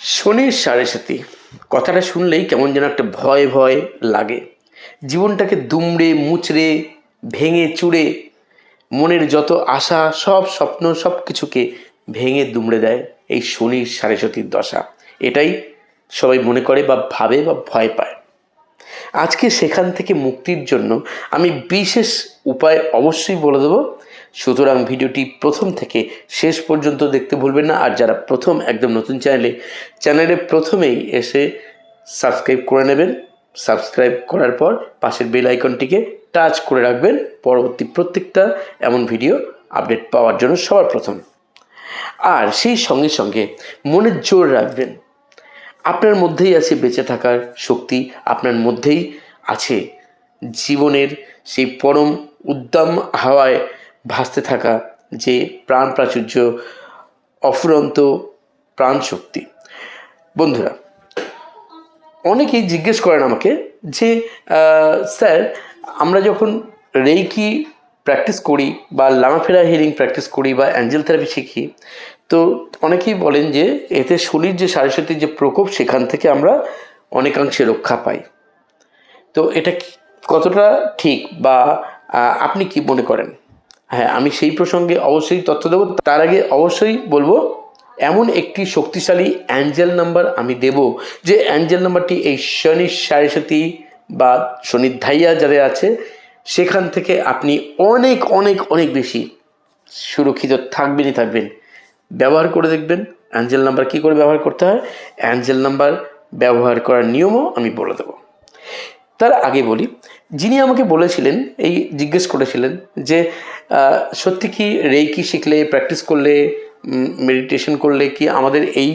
শনির সাড়ে সাথী কথাটা শুনলেই কেমন যেন একটা ভয় ভয় লাগে। জীবনটাকে দুমড়ে, মুচড়ে, ভেঙে চুড়ে, মনের যত আশা, সব স্বপ্ন, সব কিছুকে ভেঙে দুমড়ে দেয় এই শনির সাড়ে সাতির দশা। এটাই সবাই মনে করে বা ভাবে বা ভয় পায়। আজকে সেখান থেকে মুক্তির জন্য আমি বিশেষ উপায় অবশ্যই বলে দেবো সুতরাং ভিডিওটি প্রথম থেকে শেষ পর্যন্ত দেখতে ভুলবেন না। আর যারা প্রথম একদম নতুন চ্যানেলে চ্যানেলে প্রথমেই এসে সাবস্ক্রাইব করে নেবেন। সাবস্ক্রাইব করার পর পাশের বেল আইকনটিকে টাচ করে রাখবেন। পরবর্তী প্রত্যেকটা এমন ভিডিও আপডেট পাওয়ার জন্য সবার প্রথম। আর সেই সঙ্গে সঙ্গে মনের জোর রাখবেন, আপনার মধ্যেই আছে বেঁচে থাকার শক্তি, আপনার মধ্যেই আছে জীবনের সেই পরম উদ্দাম হাওয়ায় ভাসতে থাকা যে প্রাণ প্রাচুর্য, অফুরন্ত প্রাণ শক্তি। বন্ধুরা, অনেকেই জিজ্ঞেস করেন আমাকে যে স্যার, আমরা যখন রেইকি প্র্যাকটিস করি বা লামাফেরা হিলিং প্র্যাকটিস করি বা অ্যাঞ্জেল থেরাপি শিখি, তো অনেকেই বলেন যে, এতে শরীর যে সারস্বতীর যে প্রকোপ, সেখান থেকে আমরা অনেকাংশে রক্ষা পাই। তো এটা কতটা ঠিক বা আপনি কি মনে করেন? হ্যাঁ আমি সেই প্রসঙ্গে অবশ্যই তথ্য দেবো। তার আগে অবশ্যই বলব, এমন একটি শক্তিশালী অ্যাঞ্জেল নাম্বার আমি দেব, যে অ্যাঞ্জেল নাম্বারটি এই শনি সারস্বতী বা শনির ধাইয়া যাদের আছে, সেখান থেকে আপনি অনেক অনেক অনেক বেশি সুরক্ষিত থাকবেনই থাকবেন। ব্যবহার করে দেখবেন, অ্যাঞ্জেল নাম্বার কী করে ব্যবহার করতে হয়? অ্যাঞ্জেল নাম্বার ব্যবহার করার নিয়মও আমি বলে দেবো। তার আগে বলি, যিনি আমাকে বলেছিলেন, এই জিজ্ঞেস করেছিলেন যে সত্যি কি রেইকি শিখলে প্র্যাকটিস করলে মেডিটেশন করলে কি আমাদের এই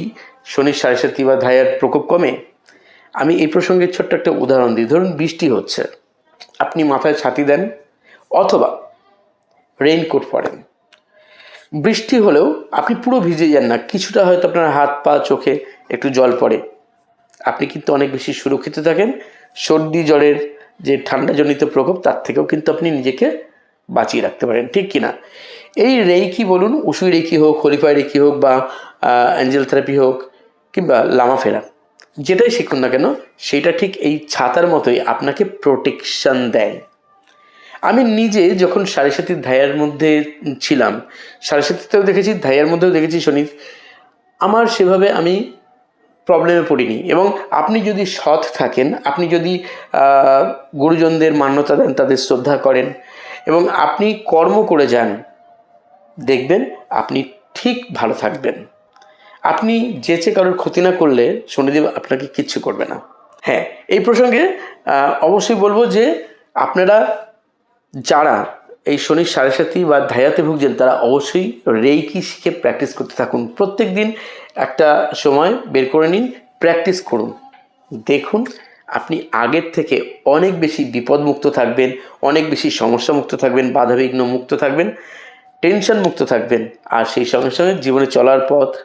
শনির সাড়ে সাতী বা ধায়ার প্রকোপ কমে? আমি এই প্রসঙ্গে ছোট্ট একটা উদাহরণ দিই। ধরুন বৃষ্টি হচ্ছে, আপনি মাথায় ছাতি দেন, অথবা রেইনকোট পরেন। বৃষ্টি হলেও আপনি পুরো ভিজে যান না, কিছুটা হয়তো আপনার হাত পা, চোখে একটু জল পড়ে। আপনি কিন্তু অনেক বেশি সুরক্ষিত থাকেন। সর্দি, জ্বরের যে ঠান্ডাজনিত প্রকোপ, তার থেকেও কিন্তু আপনি নিজেকে বাঁচিয়ে রাখতে পারেন, ঠিক কি না এই রেইকি বলুন, উসুই রেকি হোক, হলিফাই রেকি হোক বা অ্যাঞ্জেল থেরাপি হোক কিংবা লামা ফেরা, যেটাই শিখুন না কেন, সেটা ঠিক এই ছাতার মতোই আপনাকে প্রোটেকশন দেয়। আমি নিজে যখন সাড়ে সাতির ধায়ার মধ্যে ছিলাম সাড়ে সাতিতেও দেখেছি ধায়ার মধ্যেও দেখেছি শনির আমার সেভাবে আমি প্রবলেমে পড়িনি। এবং আপনি যদি সৎ থাকেন, আপনি যদি গুরুজনদের মান্যতা দেন, তাদের শ্রদ্ধা করেন, এবং আপনি কর্ম করে যান, দেখবেন আপনি ঠিক ভালো থাকবেন। আপনি যেচে কারোর ক্ষতি না করলে শনিদেব আপনাকে কিচ্ছু করবে না। হ্যাঁ এই প্রসঙ্গে অবশ্যই বলব যে আপনারা যারা এই শনির সাড়ে সাথী বা ধায়াতে ভুগছেন, তারা অবশ্যই রেইকি শিখে প্র্যাকটিস করতে থাকুন। প্রত্যেক দিন একটা সময় বের করে নিন প্র্যাকটিস করুন। দেখুন, আপনি আগের থেকে অনেক বেশি বিপদমুক্ত থাকবেন, অনেক বেশি সমস্যামুক্ত থাকবেন, বাধাবিঘ্ন মুক্ত থাকবেন টেনশন মুক্ত থাকবেন, আর সেই সঙ্গে সঙ্গে জীবনে চলার পথ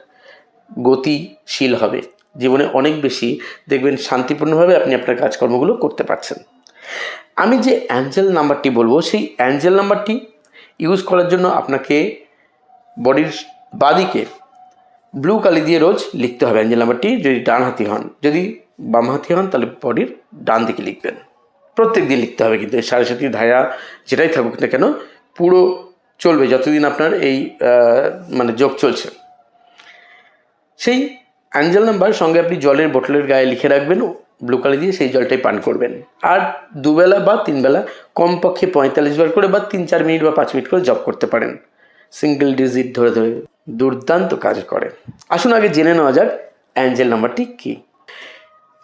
গতিশীল হবে। জীবনে অনেক বেশি দেখবেন শান্তিপূর্ণভাবে আপনি আপনার কাজকর্মগুলো করতে পারছেন। আমি যে অ্যাঞ্জেল নাম্বারটি বলব, সেই অ্যাঞ্জেল নাম্বারটি ইউজ করার জন্য আপনাকে বডির বাদিকে ব্লু কালি দিয়ে রোজ লিখতে হবে অ্যাঞ্জেল নাম্বারটি যদি ডান হাতি হন। যদি বাম হাতি হন, তাহলে বডির ডান দিকে লিখবেন। প্রত্যেক দিন লিখতে হবে কিন্তু, এই সাড়ে সাতি ধায়া যেটাই থাকুক না কেন, পুরো চলবে যতদিন আপনার এই মানে যোগ চলছে। সেই অ্যাঞ্জেল নাম্বার সঙ্গে আপনি জলের বোতলের গায়ে লিখে রাখবেন ব্লু কালি দিয়ে সেই জলটাই পান করবেন। আর দুবেলা বা তিনবেলা কমপক্ষে পঁয়তাল্লিশ বার করে বা তিন চার মিনিট বা পাঁচ মিনিট করে জব করতে পারেন। সিঙ্গেল ডিজিট ধরে ধরে দুর্দান্ত কাজ করে। আসুন আগে জেনে নেওয়া যাক অ্যাঞ্জেল নাম্বারটি কী।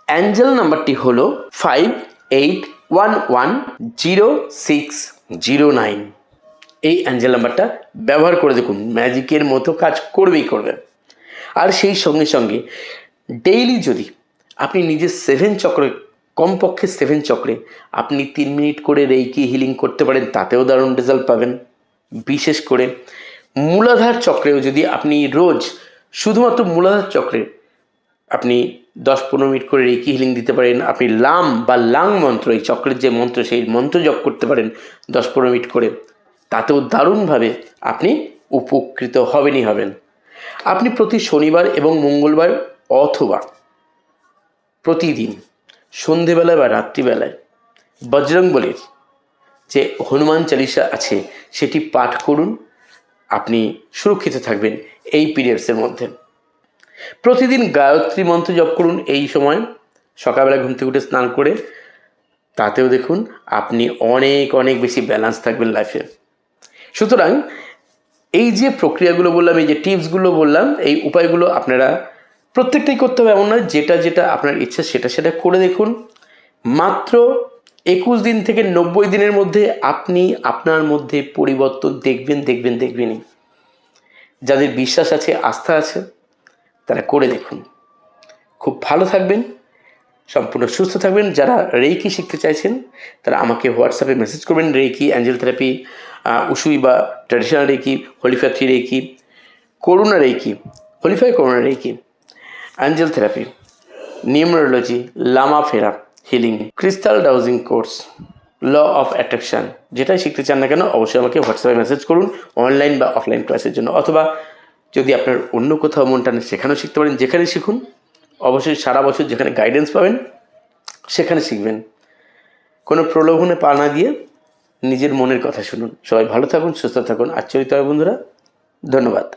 অ্যাঞ্জেল নাম্বারটি হলো five eight one one zero six zero nine এই অ্যাঞ্জেল নাম্বারটা ব্যবহার করে দেখুন ম্যাজিকের মতো কাজ করবেই করবে। আর সেই সঙ্গে সঙ্গে ডেইলি যদি আপনি নিজের সেভেন চক্রে, কমপক্ষে সেভেন চক্রে আপনি তিন মিনিট করে রেইকি হিলিং করতে পারেন, তাতেও দারুণ রেজাল্ট পাবেন। বিশেষ করে মূলাধার চক্রেও যদি আপনি রোজ শুধুমাত্র মূলাধার চক্রে আপনি দশ পনেরো মিনিট করে রেকি হিলিং দিতে পারেন, আপনি লাম বা লাং মন্ত্র, এই চক্রের যে মন্ত্র, সেই মন্ত্র জপ করতে পারেন দশ পনেরো মিনিট করে, তাতেও দারুণভাবে আপনি উপকৃত হবেনই হবেন। আপনি প্রতি শনিবার এবং মঙ্গলবার অথবা প্রতিদিন সন্ধেবেলায় বা রাত্রিবেলায় বজরংবলীর যে হনুমান চালিসা আছে, সেটি পাঠ করুন, আপনি সুরক্ষিত থাকবেন এই পিরিয়ডসের মধ্যে। প্রতিদিন গায়ত্রী মন্ত্র জপ করুন এই সময়, সকালবেলা ঘুম থেকে উঠে স্নান করে, তাতেও দেখুন আপনি অনেক অনেক বেশি ব্যালেন্স থাকবেন লাইফে সুতরাং এই যে প্রক্রিয়াগুলো বললাম, এই যে টিপসগুলো বললাম, এই উপায়গুলো আপনারা প্রত্যেকটাই করতে হবে, এমন নয়, যেটা যেটা আপনার ইচ্ছা, সেটা সেটা করে দেখুন। মাত্র একুশ দিন থেকে নব্বই দিনের মধ্যে আপনি আপনার মধ্যে পরিবর্তন দেখবেন দেখবেন, দেখবেনই। যাদের বিশ্বাস আছে, আস্থা আছে, তারা করে দেখুন। খুব ভালো থাকবেন, সম্পূর্ণ সুস্থ থাকবেন। যারা রেইকি শিখতে চাইছেন, তারা আমাকে হোয়াটসঅ্যাপে মেসেজ করবেন, রেইকি অ্যাঞ্জেল থেরাপি উসুই বা traditional reiki হোলিফ্যাথি reiki, Karuna reiki, holy fire Karuna reiki, angel therapy, numerology, Lama Fera. Healing crystal dowsing course law of attraction যেটাই শিখতে চান না কেন, অবশ্যই আমাকে হোয়াটসঅ্যাপে মেসেজ করুন অনলাইন বা অফলাইন ক্লাসের জন্য, অথবা যদি আপনার অন্য কোথাও মন টানে সেখানেও শিখতে পারেন, যেখানে শিখুন, অবশ্যই সারা বছর যেখানে গাইডেন্স পাবেন, সেখানে শিখবেন। কোনো প্রলোভনে পা না দিয়ে নিজের মনের কথা শুনুন। সবাই ভালো থাকুন, সুস্থ থাকুন। আচ্ছরিত হয় বন্ধুরা, ধন্যবাদ।